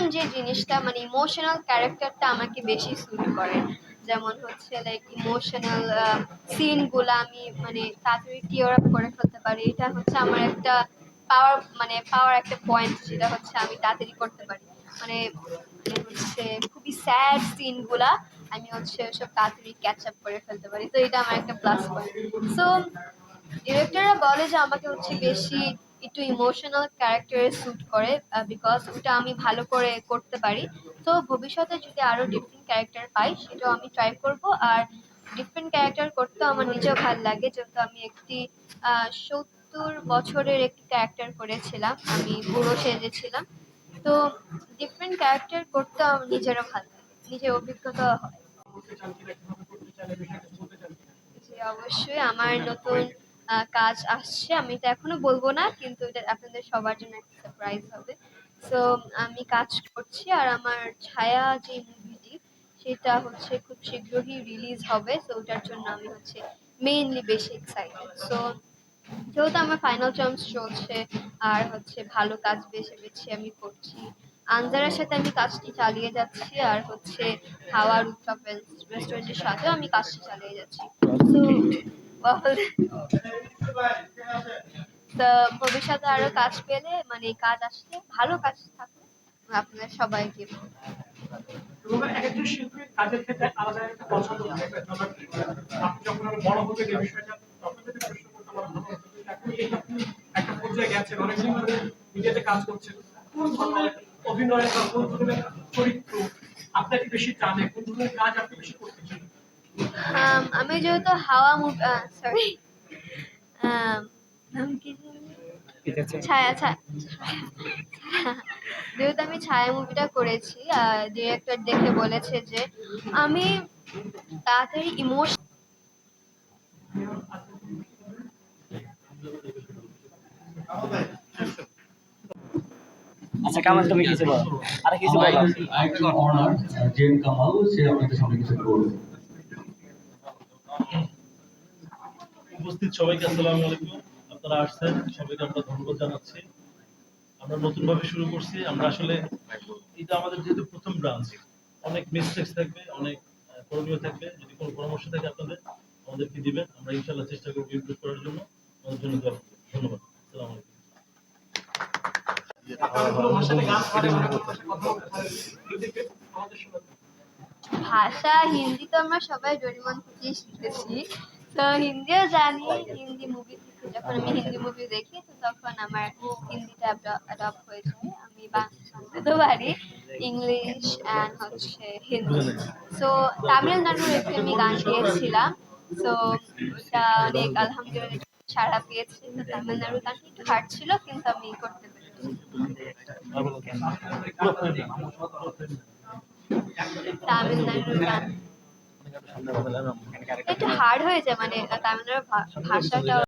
Emotion যে জিনিসটা মানে ইমোশনাল ক্যারেক্টারটা আমাকে বেশি স্যুট করে। যেমন হচ্ছে লাইক ইমোশনাল সিনগুলো আমি মানে তাড়াতাড়ি টিয়ার আপ করে ফেলতে পারি। এটা হচ্ছে আমার একটা পাওয়ার মানে পাওয়ার একটা পয়েন্ট যেটা হচ্ছে আমি তাড়াতাড়ি করতে পারি। মানে হচ্ছে খুবই স্যাড সিনগুলা আমি হচ্ছে সব তাড়াতাড়ি ক্যাচ আপ করে ফেলতে পারি। তো এটা আমার একটা প্লাস পয়েন্ট সো ডিরেক্টররা বলে যে আমাকে হচ্ছে বেশি একটু ইমোশনাল ক্যারেক্টারে স্যুট করে বিকজ ওটা আমি ভালো করে করতে পারি। তো ভবিষ্যতে যদি আরও ডিফারেন্ট ক্যারেক্টার পাই, সেটাও আমি ট্রাই করব। আর ডিফারেন্ট ক্যারেক্টার করতেও আমার নিজেও ভালো লাগে। যেহেতু আমি একটি সত্তর বছরের একটি ক্যারেক্টার করেছিলাম, আমি বুড়ো সেজেছিলাম। তো ডিফারেন্ট ক্যারেক্টার করতে আমার নিজেরও ভালো লাগে। নিজের অভিজ্ঞতা হয়। জি অবশ্যই। আমার নতুন কাজ আসছে। আমি তো এখনও বলব না কিন্তু এটা আপনাদের সবার জন্য একটা সারপ্রাইজ হবে। সো আমি কাজ করছি আর আমার ছায়া যে মুভিটি সেটা হচ্ছে খুব শীঘ্রই রিলিজ হবে। তো ওটার জন্য আমি হচ্ছে মেইনলি বেশি এক্সাইটেড সো যেহেতু আমার ফাইনাল টার্মস চলছে আর হচ্ছে ভালো কাজ বেছে বেছে আমি করছি আনজারের সাথে আমি কাজটি চালিয়ে যাচ্ছি আর হচ্ছে হাওয়ার উৎসব রেস্টুরেন্টের সাথেও আমি কাজটি চালিয়ে যাচ্ছি। তো তো ভবিষ্যতে আরও কাজ পেলে মানে কাজ আসলে ভালো কাজ থাকলে আমি আপনাদের সবাইকে বলব। এবং এক একজন শিল্পীর কাজের ক্ষেত্রে আলাদা একটা পছন্দ আপনি যখন বড় হবেন এই বিষয়টা তখন যদি প্রশ্ন করতে আমার ভালো হতো যে এখন একটা পর্যায়ে গেছেন অনেকদিন ধরে নিজেতে কাজ করছেন কোন ধরনের অভিনয় বা কোন ধরনের চরিত্র আপনাকে বেশি টানে কোন ধরনের কাজ আপনি বেশি করতে চান আমি যেহেতু হাওয়া সরি? ছায়া ছায়া যেহেতু আমি ছায়া মুভিটা করেছি ডিরেক্টর দেখে বলেছে যে আমি তাড়াতাড়ি ইমোশন আচ্ছা কামাল তুমি কিছু বলো। আর কিছু বলো। আরেকজন অনার জেন কামাল সে আপনাদের সামনে কিছু বলবে উপস্থিত সবাইকে আসসালামু আলাইকুম। আপনারা আসছেন, সবাইকে আমরা ধন্যবাদ জানাচ্ছি। আমরা নতুন ভাবে শুরু করছি। আমরা আসলে এটা আমাদের যেহেতু প্রথম ব্রাঞ্চ অনেক মিস্টেক্স থাকবে, অনেক করণীয় থাকবে। যদি কোনো পরামর্শ থাকে আপনাদের, আমাদেরকে দিবেন। আমরা ইনশাল্লাহ চেষ্টা করব ইমপ্রুভ করার জন্য। আমাদের জন্য ধন্যবাদ। আসসালামু আলাইকুম। ভাষা, হিন্দি তো আমরা সবাই ডোরিমন থেকেই শিখেছি। তো হিন্দিও জানি, হিন্দি মুভি যখন আমি হিন্দি মুভি দেখি, তো তখন আমার হিন্দিটা অ্যাডপ্ট হয়ে যায়। আমি বাংলা তো পারি ইংলিশ অ্যান্ড হচ্ছে হিন্দি। সো তামিলনাড়ুর একটি আমি গান গিয়েছিলাম। সো ওটা অনেক আলহামদুলিল্লাহ সাড়া পেয়েছি। তো তামিলনাড়ু গানটা একটু হার্ড ছিল, কিন্তু আমি করতে পেরেছি। তামিলনাড়ুর গান। একটু হার্ড যায় মানে তামিলনাড়ুর ভা- ভাষাটা